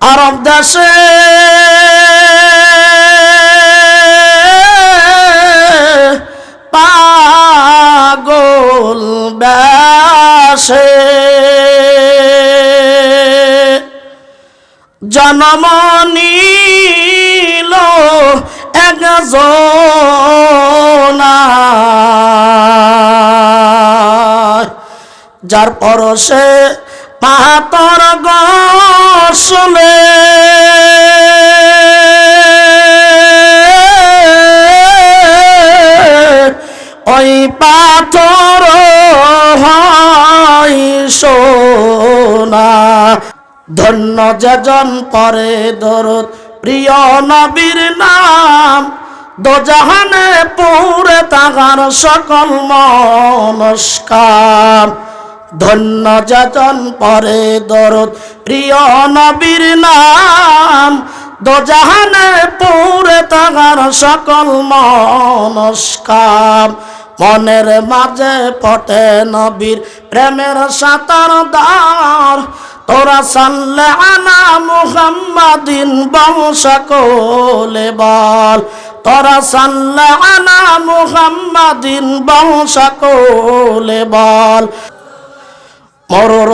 আরব দেশে পাগল ব্যাসে জন্ম নিল একজনা। যার পরশে পাতর গসলে ওই পাথর হয় সোনা। ধন্য যজন পরে দরদ। প্রিয় নবীর নাম দোজাহানে পুরে তাহার সকল মনস্কার। ধন্য যজন পরে দরদ। প্রিয় নবীর নাম, দোজাহানে পুরে তাহার সকল মনস্কার মনের মাঝে পটে নবীর প্রেমের সাঁতার দার। তোরা সাল্লে আনা মুহাম্মাদিন বংশ কোলে বল। তোরা সাল্লে আনা মুহাম্মাদিন বংশ কোলে বল। মরর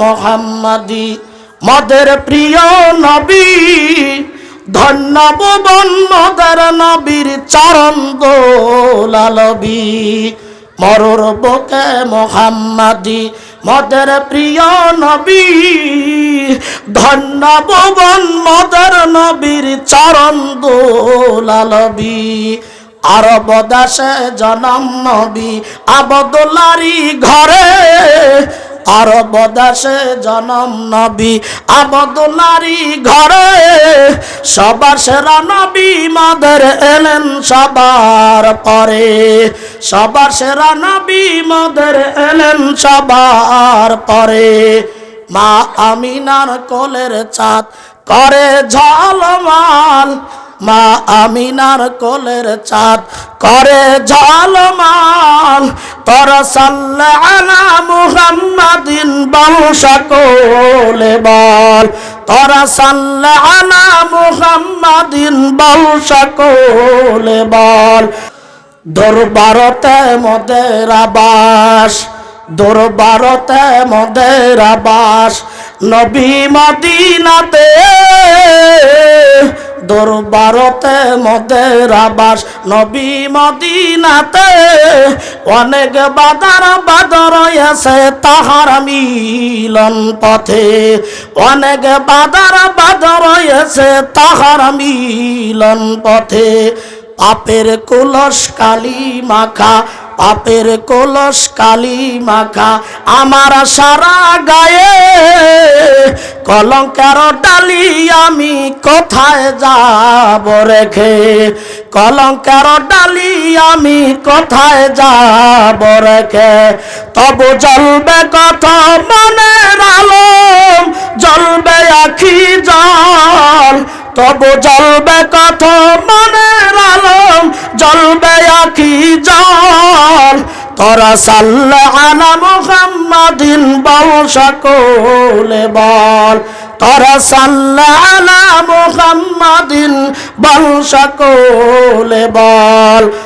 মোহাম্মদি, মদের প্রিয় নবী ধন্য ভুবন নবীর চরণ দোলালবি মরর বোকে মোহাম্মদি, মদের প্রিয় নবী ধন্য ভুবন মদের নবীর চরণ দোলালবি আরব দাসে জনম নবী আবদুল্লারি ঘরে আরব দাসে জনম নবী আবদুল্লারি ঘরে। সবার সেরা নবী মাদের এলেন সবার পরে। সবার সেরা নবী মাদের এলেন সবার পরে। মা আমিনার কোলের চাঁদ করে ঝলমাল মা আমিনার কোলের চাঁদ করে ঝলমাল। তর সাল্লানা মুহাম্মাদিন বংশ কোলে বল। তর সাল্লানা মুহাম্মাদিন বংশ কোলে বল। দরবারতে মদের আবাস, দরবারতে মদের আবাস। নবী মদিনাতে দরবারতে মদের আবাস, নবী মদিনাতে অনেক বাদার বাদর আছে তাহার মিলন পথে। অনেক বাদার বাদর আছে তাহার মিলন পথে। পাপের কুলস কালি মাখা পাপের কলস কালি মাখা, আমার সারা গায়ে কলঙ্কার ডালি আমি কোথায় যাব রেখে? কলঙ্কার ডালি আমি কোথায় যাব রেখে? তবু জ্বলবে কত মনের আলম জ্বলবে আখি জল। তবু জ্বলবে কত মনের আলম জ্বলবে আখি জল। তোরা সাল্লা আলা মুহাম্মাদিন বংশ কোলে বল। তোরা সাল্লা আলা মুহাম্মাদিন বংশ কোলে বল।